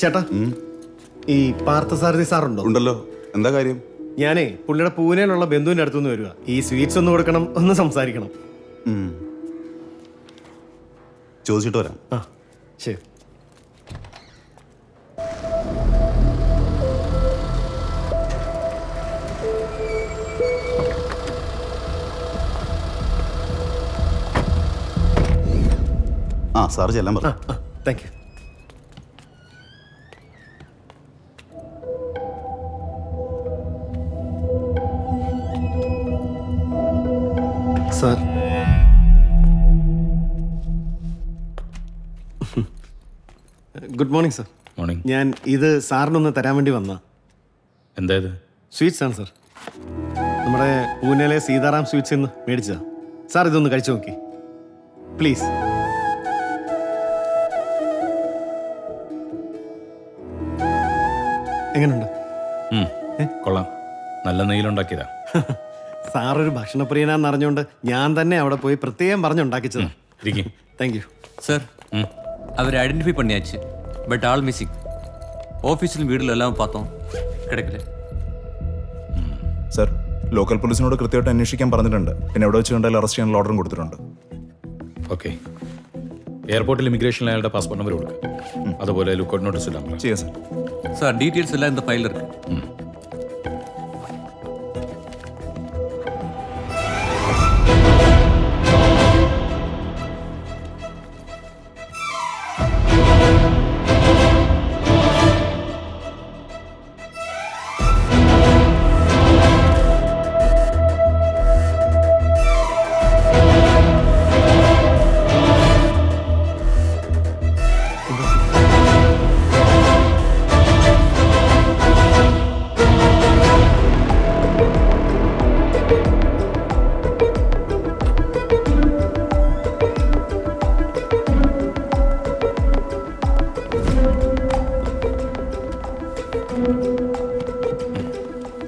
ചേട്ടാ ഈ പാർത്ഥസാരഥി സാറുണ്ടോ? ഉണ്ടല്ലോ. എന്താ കാര്യം? ഞാനേ പുള്ളിയുടെ പൂനെയിലുള്ള ബന്ധുവിന്റെ അടുത്തുനിന്ന് വരിക ഈ സ്വീറ്റ്സ് ഒന്ന് കൊടുക്കണം ഒന്ന് സംസാരിക്കണം. ചോദിച്ചിട്ട് വരാം. ആ ശരി. ആ സാർ ചെല്ലാൻ പറഞ്ഞു thank you sir. Good morning sir. Morning. ഞാൻ ഇത് സാറിനൊന്ന് തരാൻ വേണ്ടി വന്ന. എന്തായത് സ്വീറ്റ്സ് ആണ് സാർ. നമ്മുടെ പൂനെയിലെ സീതാറാം സ്വീറ്റ്സ് എന്ന് മേടിച്ചതാ. സാർ ഇതൊന്ന് കഴിച്ചു നോക്കി. പ്ലീസ്. എങ്ങനെയുണ്ട് കൊള്ളാം. നല്ല നെയ്യിലുണ്ടാക്കിയതാ. സാർ ഒരു ഭക്ഷണപ്രിയനാന്ന് അറിഞ്ഞുകൊണ്ട് ഞാൻ തന്നെ അവിടെ പോയി പ്രത്യേകം പറഞ്ഞുണ്ടാക്കിച്ചതാ ഇരിക്കും താങ്ക് യു சார் அவர் ஐடென்டிஃபை பண்ணியாச்சு பட் ஆல் மிஸ்ஸிங் ஆஃபீஸிலும் வீடுல எல்லாம் பார்த்தோம் கிடைக்கல സർ ലോക്കൽ പോലീസിനോട് കൃത്യമായിട്ട് അന്വേഷിക്കാൻ പറഞ്ഞിട്ടുണ്ട് പിന്നെ എവിടെ വെച്ച് കണ്ടാൽ അറസ്റ്റ് ചെയ്യാനുള്ള ഓർഡറും കൊടുത്തിട്ടുണ്ട് ഓക്കെ എയർപോർട്ടിൽ ഇമിഗ്രേഷനിൽ അയാളുടെ പാസ്പോർട്ട് നമ്പർ കൊടുക്കുക അതുപോലെ ലുക്കൗട്ട് നോട്ടീസ് ഇടാൻ പറ ചെയ്യാം സർ சார் டீட்டெயில்ஸ் எல்லாம் இந்த ஃபைலில் இருக்கு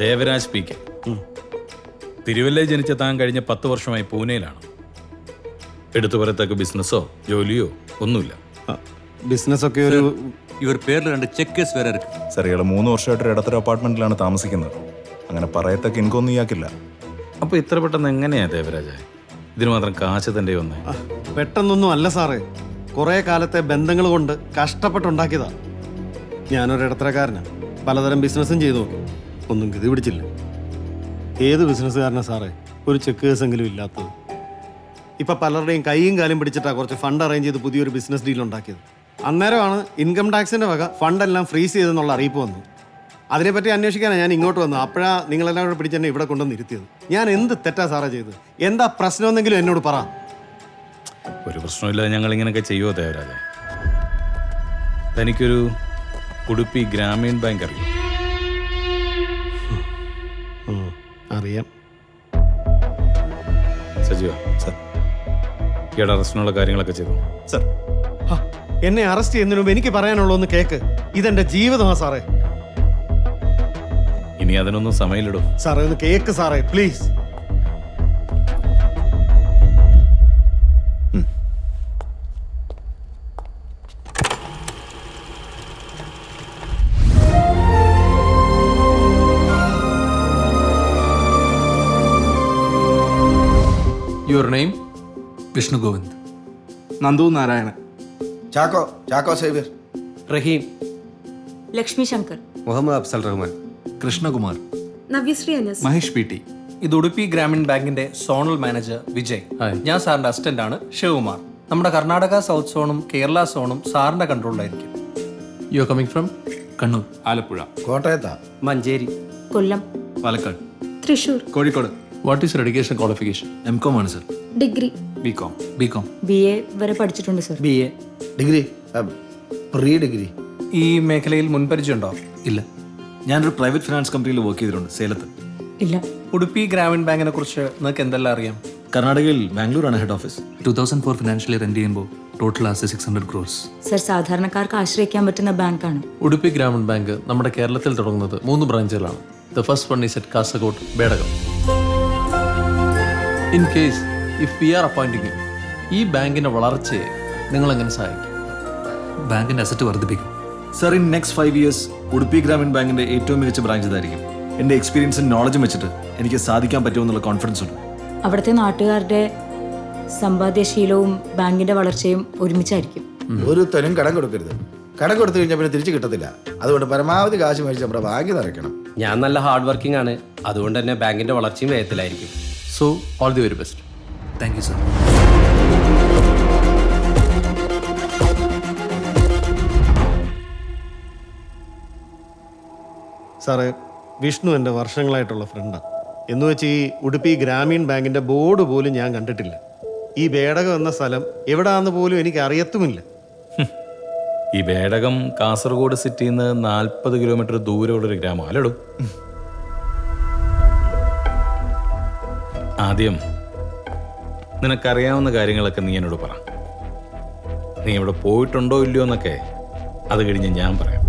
ദേവരാജ് പി കെ. തിരുവല്ലയിൽ ജനിച്ച താൻ കഴിഞ്ഞ പത്ത് വർഷമായി പൂനെയിലാണ്. എടുത്തു പറയത്തക്ക ബിസിനസ്സോ ജോലിയോ ഒന്നുമില്ല. ബിസിനസ് ഒക്കെ ഒരു ഇവർ പേരിൽ രണ്ട് ചെക്കേഴ്സ് വരെ ഇരിക്കും സാർ ഇയാൾ മൂന്ന് വർഷമായിട്ട് ഒരു ഇടത്തൊരു അപ്പാർട്ട്മെന്റിലാണ് താമസിക്കുന്നത്. അങ്ങനെ പറയത്തക്ക ഇൻകൊന്നും ഇയാക്കില്ല അപ്പൊ ഇത്ര പെട്ടെന്ന് എങ്ങനെയാ ദേവരാജ? ഇതിന് മാത്രം കാശ് തന്റെ ഒന്ന് പെട്ടെന്നൊന്നും അല്ല സാറേ. കുറെ കാലത്തെ ബന്ധങ്ങൾ കൊണ്ട് കഷ്ടപ്പെട്ടുണ്ടാക്കിയതാ. ഞാനൊരു ഇടത്തരക്കാരനാണ് പലതരം ബിസിനസ്സും ചെയ്തു നോക്കി. ഒന്നും ഗതി പിടിച്ചില്ല ഏത് ബിസിനസ്സുകാരനാ സാറേ? ഒരു ചെക്ക് കേസെങ്കിലും ഇല്ലാത്തത്. ഇപ്പം പലരുടെയും കൈയും കാലും പിടിച്ചിട്ടാണ് കുറച്ച് ഫണ്ട് അറേഞ്ച് ചെയ്ത് പുതിയൊരു ബിസിനസ് ഡീൽ ഉണ്ടാക്കിയത്. അന്നേരമാണ് ഇൻകം ടാക്സിന്റെ വക ഫണ്ടെല്ലാം ഫ്രീസ് ചെയ്തെന്നുള്ള അറിയിപ്പ് വന്നു അതിനെപ്പറ്റി അന്വേഷിക്കാനാണ് ഞാൻ ഇങ്ങോട്ട് വന്നത്. അപ്പോഴാ നിങ്ങളെല്ലാം കൂടെ പിടിച്ച് എന്നെ ഇവിടെ കൊണ്ടുവന്ന് ഇരുത്തിയത്. ഞാൻ എന്ത് തെറ്റാ സാറേ ചെയ്തത്? എന്താ പ്രശ്നമെന്നെങ്കിലും എന്നോട് പറ. ഒരു പ്രശ്നമില്ലാതെ ഞങ്ങൾ ഇങ്ങനെയൊക്കെ ചെയ്യുമോ ദേവരാജ? തനിക്കൊരു ഉടുപ്പി ഗ്രാമീൺ ബാങ്ക് അറിയും. അറിയാം സജീവ സർ. ഈയുടെ അറസ്റ്റിനുള്ള കാര്യങ്ങളൊക്കെ ചെയ്തു. സർ. ഹ, എന്നെ അറസ്റ്റ് ചെയ്യുന്നതിന് മുമ്പ് എനിക്ക് പറയാനുള്ളൊന്ന് കേക്ക്. ഇതെന്റെ ജീവിതമാ സാറേ. ഇനി അതിനൊന്നും സമയമില്ലടോ. സാറേ ഒന്ന് കേക്ക് സാറേ please. Your name Vishnu Govind Nandu Narayanan. Chacko Chacko Xavier. Rahim. Lakshmi Shankar. Muhammad Afzal Rahman. Krishnakumar. Navyasree Anas. Mahesh P T. ഇത് ഉടുപ്പി ഗ്രാമീൺ ബാങ്കിന്റെ സോണൽ മാനേജർ വിജയ്. ഞാൻ സാറിന്റെ അസിസ്റ്റന്റ് ആണ് ശിവകുമാർ. നമ്മുടെ കർണാടക സൗത്ത് സോണും കേരള സോണും സാറിന്റെ കൺട്രോളിലായിരിക്കും. You are coming from Kannur. Alappuzha. കോട്ടയത്ത? Manjeri. Kollam. Palakkad. Thrissur. Kozhikode. What is education qualification M Com ആണ് sir degree B Com B Com B A വരെ പഠിച്ചിട്ടുണ്ട് sir B A degree pre degree ഈ മേഖലയിൽ മുൻപരിചയം ഉണ്ടോ ഇല്ല. ഞാനൊരു private finance കമ്പനിയിൽ work ചെയ്തിട്ടുണ്ട് സേലത്ത്. ഇല്ല. ഉടുപ്പി ഗ്രാമീൺ ബാങ്കിനെ കുറിച്ച് നിങ്ങൾക്ക് എന്തെല്ലാം അറിയാം? കർണാടകയിൽ ബാംഗ്ലൂരാണ് head office two thousand four financially rent ചെയ്യുമ്പോൾ total as six hundred crores sir സാധാരണക്കാർക്ക് ആശ്രയിക്കാൻ പറ്റുന്ന ബാങ്കാണ്. ഉടുപ്പി ഗ്രാമീൺ ബാങ്ക് നമ്മുടെ കേരളത്തിൽ തുടങ്ങുന്നത് മൂന്ന് ബ്രാഞ്ചുകളാണ് the first one is at Kasaragod Bedakam in case if we are appointing ഈ ബാങ്കിന്റെ വളർച്ചയെ നിങ്ങൾ എങ്ങനെ സഹായിക്കും? ബാങ്കിന്റെ അസറ്റ് വർദ്ധിപ്പിക്കും. Sir in next five years Udupi Grameen ബാങ്കിന്റെ ഏറ്റവും മികച്ച ബ്രാഞ്ച് ഇതായിരിക്കും. എന്റെ എക്സ്പീരിയൻസും നോളജും വെച്ചിട്ട് എനിക്ക് സാധിക്കാൻ പറ്റുമെന്നുള്ള കോൺഫിഡൻസ് ഉണ്ട്. അവിടുത്തെ നാട്ടുകാരുടെ സമ്പാദ്യശീലവും ബാങ്കിന്റെ വളർച്ചയും ഒരുമിച്ചായിരിക്കും. ഒരു തരം കടം കൊടുക്കരുത്. കടം കൊടുത്തു കഴിഞ്ഞാൽ പിന്നെ തിരിച്ചു കിട്ടത്തില്ല. അതുകൊണ്ട് പരമാവധി കാശ് മേടിച്ച് നമ്മുടെ ബാങ്ക് നിറയ്ക്കണം. ഞാൻ നല്ല ഹാർഡ് വർക്കിംഗ് ആണ്. അതുകൊണ്ട് തന്നെ ബാങ്കിന്റെ വളർച്ചയും വേഗത്തിലായിരിക്കും. So all the very best thank you sir സാറേ വിഷ്ണു എന്റെ വർഷങ്ങളായിട്ടുള്ള ഫ്രണ്ടാണ് എന്ന് വെച്ച് ഈ ഉടുപ്പി ഗ്രാമീൺ ബാങ്കിന്റെ ബോർഡ് പോലും ഞാൻ കണ്ടിട്ടില്ല. ഈ ബേടകം എന്ന സ്ഥലം എവിടാന്ന് പോലും എനിക്ക് അറിയത്തുമില്ല. ഈ ബേടകം കാസർഗോഡ് സിറ്റിയിൽ നിന്ന് നാൽപ്പത് കിലോമീറ്റർ ദൂരമുള്ളൊരു ഗ്രാമം. അല്ലടോ. ആദ്യം നിനക്കറിയാവുന്ന കാര്യങ്ങളൊക്കെ നീ എന്നോട് പറ. നീ ഇവിടെ പോയിട്ടുണ്ടോ ഇല്ലയോ എന്നൊക്കെ അത് കഴിഞ്ഞ് ഞാൻ പറയാം.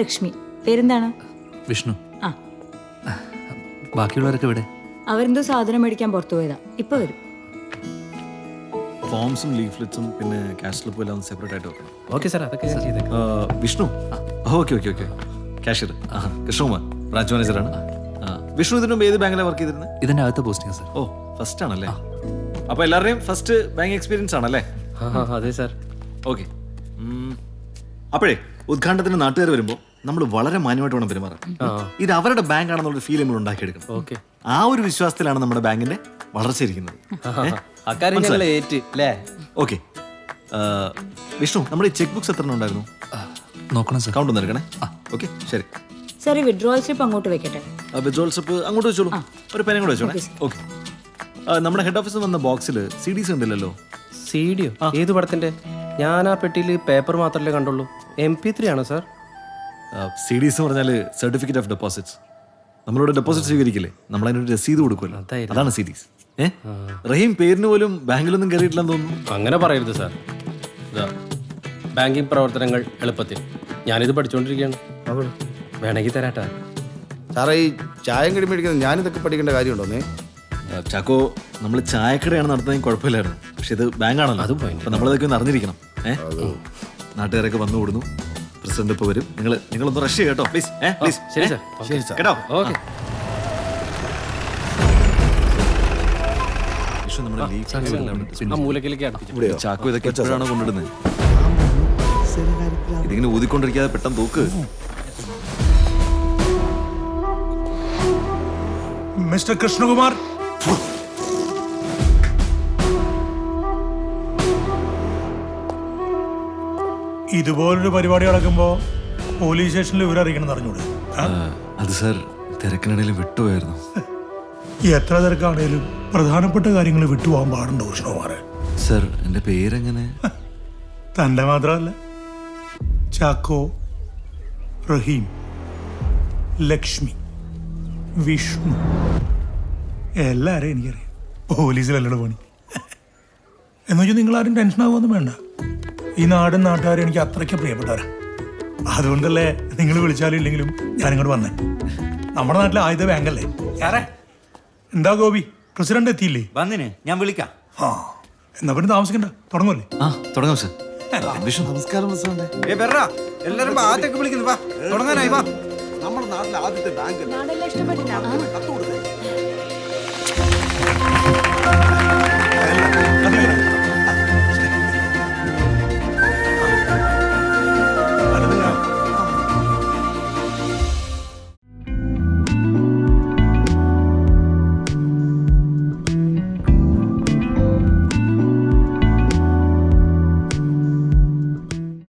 ഞാൻ ലക്ഷ്മി പേരെന്താണ്? വിഷ്ണു. ആ. ബാക്കിയുള്ളവരൊക്കെ ഇവിടെ അവരെന്തോ സാധനം മേടിക്കാൻ പുറത്തു പോയതാ. ഇപ്പൊ വരും. ഫോംസും ലീഫ്ലെറ്റ്സും പിന്നെ ക്യാഷ് സ്ലിപ്പും എല്ലാം സെപ്പറേറ്റ് ആയിട്ട് വെക്കണം. ഓക്കെ സാർ അതൊക്കെ ഞാൻ ചെയ്തേക്കാം. ആ, Vishnu? Okay okay okay. Cashier. Krishnakumar. Branch മാനേജറാണ് ആ, വിഷ്ണു ഇതിനു മുമ്പ് ഏത് ബാങ്കിലാണ് വർക്ക് ചെയ്തിരുന്നത് ഇതിന്റെ അകത്ത് പോസ്റ്റിംഗ് സർ. ഓ ഫസ്റ്റ് ആണല്ലേ? അപ്പോൾ എല്ലാവരുടെയും ഫസ്റ്റ് ബാങ്ക് എക്സ്പീരിയൻസ് ആണല്ലേ? അതെ സാർ. ഓക്കെ. അപ്പോഴേ ഉദ്ഘാടനത്തിന് നാട്ടുകാർ വരുമ്പോൾ നമ്മൾ വളരെ മാന്യമായിട്ട് വേണം പെരുമാറാൻ. ഇത് അവരുടെ ബാങ്ക് ആണെന്നുള്ള ഫീൽ നമ്മൾ ഉണ്ടാക്കിയെടുക്കണം. ഓക്കെ. ആ ഒരു വിശ്വാസത്തിലാണ് നമ്മുടെ ബാങ്കിന്റെ വളർച്ച ഇരിക്കുന്നത്. ഓക്കെ. വിഷ്ണു നമ്മുടെ ഈ ചെക്ക് ബുക്സ് എത്ര ഉണ്ടായിരുന്നു? നോക്കണം സർ. കൗണ്ട് ഒന്ന് എടുക്കണേ. ഓക്കെ ശരി. സാർ ഈ വിഡ്രോവൽ സ്ലിപ്പ് അങ്ങോട്ട് വെക്കട്ടെ? വിഡ്രോൾ സ്ലിപ്പ് അങ്ങോട്ട് വെച്ചോളൂ. ഒരു പെനും കൂടെ വെച്ചോളേ. ഓക്കെ നമ്മുടെ ഹെഡ് ഓഫീസിൽ വന്ന ബോക്സിൽ സി ഡീസ് ഉണ്ടല്ലോ സി ഡിയോ ഏത് പടത്തിന്റെ? ഞാൻ ആ പെട്ടിയിൽ പേപ്പർ മാത്രമല്ലേ കണ്ടുള്ളൂ. എം പി ത്രീ ആണോ സാർ സി ഡീസ് എന്ന് പറഞ്ഞാൽ സർട്ടിഫിക്കറ്റ് ഓഫ് ഡെപ്പോസിറ്റ്സ് നമ്മളോട് ഡെപ്പോസിറ്റ് സ്വീകരിക്കില്ലേ? നമ്മൾ അതിനൊരു രസീത് കൊടുക്കുമല്ലോ. അതായിരുന്നു. അതാണ് സി ഡീസ് ഏ? റഹീം പേരിന് പോലും ബാങ്കിലൊന്നും കയറിയിട്ടില്ലെന്ന് തോന്നുന്നു. അങ്ങനെ പറയരുത് സാർ. ഇതാ ബാങ്കിങ് പ്രവർത്തനങ്ങൾ എളുപ്പത്തിൽ. ഞാനിത് പഠിച്ചുകൊണ്ടിരിക്കുകയാണ് വേണമെങ്കിൽ തരാട്ടാ. സാറേ ഈ ചായം കടി മേടിക്കുന്നത് ഞാനിതൊക്കെ പഠിക്കേണ്ട കാര്യമുണ്ടോന്നേ ആ, ചാക്കോ നമ്മൾ ചായക്കടയാണ് നടത്തുന്നതെങ്കിൽ കുഴപ്പമില്ലായിരുന്നു. പക്ഷെ ഇത് ബാങ്കാണല്ലോ. അതും point. അപ്പൊ നമ്മളതൊക്കെ ഒന്ന് അറിഞ്ഞിരിക്കണം. ഏഹ് നാട്ടുകാരൊക്കെ വന്നു കൂടുന്നു. പ്രസിഡന്റ് ഇപ്പൊ വരും. നിങ്ങൾ നിങ്ങളൊന്ന് റഷ് ചെയ്യട്ടോ പ്ലീസ് ഏ പ്ലീസ് ശരി സാർ. ശരി സാർ. കേട്ടോ? ഓക്കെ. ചാക്കോ ഇതൊക്കെ എപ്പോഴാണ് കൊണ്ടിടുന്നത് ഇതിങ്ങനെ ഊതിക്കൊണ്ടിരിക്കാതെ പെട്ടെന്ന് തൂക്ക് മിസ്റ്റർ കൃഷ്ണകുമാർ ഇതുപോലൊരു പരിപാടി നടക്കുമ്പോൾ പോലീസ് സ്റ്റേഷനിൽ വിവരം അറിയിക്കണം അറിഞ്ഞൂടെ? അത് സാർ തിരക്കിനിടയിൽ വിട്ടുപോയായിരുന്നു. എത്ര തിരക്കാണേലും പ്രധാനപ്പെട്ട കാര്യങ്ങൾ വിട്ടുപോകാൻ പാടുണ്ടോ കൃഷ്ണകുമാറെ സാർ എന്റെ പേരെങ്ങനെ? തന്റെ മാത്രമല്ല. ചാക്കോ റഹീം ലക്ഷ്മി വിഷ്ണു എല്ലാവരെയും എനിക്കറിയാം. പോലീസിലല്ലട പണി. എന്നുവെച്ചാൽ നിങ്ങൾ നിങ്ങളാരും ടെൻഷൻ ആവുമൊന്നും വേണ്ട. ഈ നാടും നാട്ടുകാരും എനിക്ക് അത്രയ്ക്ക് പ്രിയപ്പെട്ടവരാ. അതുകൊണ്ടല്ലേ നിങ്ങൾ വിളിച്ചാലും ഇല്ലെങ്കിലും ഞാനിങ്ങോട്ട് വന്നേ. നമ്മുടെ നാട്ടിലെ ആയുധ ബാങ്കല്ലേ? സാറേ എന്താ ഗോപി? പ്രസിഡന്റ് എത്തിയില്ലേ? വന്നിന് ഞാൻ വിളിക്കാം. ആ എന്നാ പിന്നെ താമസിക്കണ്ട. തുടങ്ങുമല്ലേ ആ തുടങ്ങാം സാർ. നമസ്കാരം പ്രസിഡന്റ്. ഏ എല്ലാരും വാ, ആദ്യമൊക്കെ വിളിക്കുന്നു വാ. തുടങ്ങാനായി വാ. നമ്മുടെ നാട്ടിലെ ആദ്യത്തെ ബാങ്ക് കത്ത്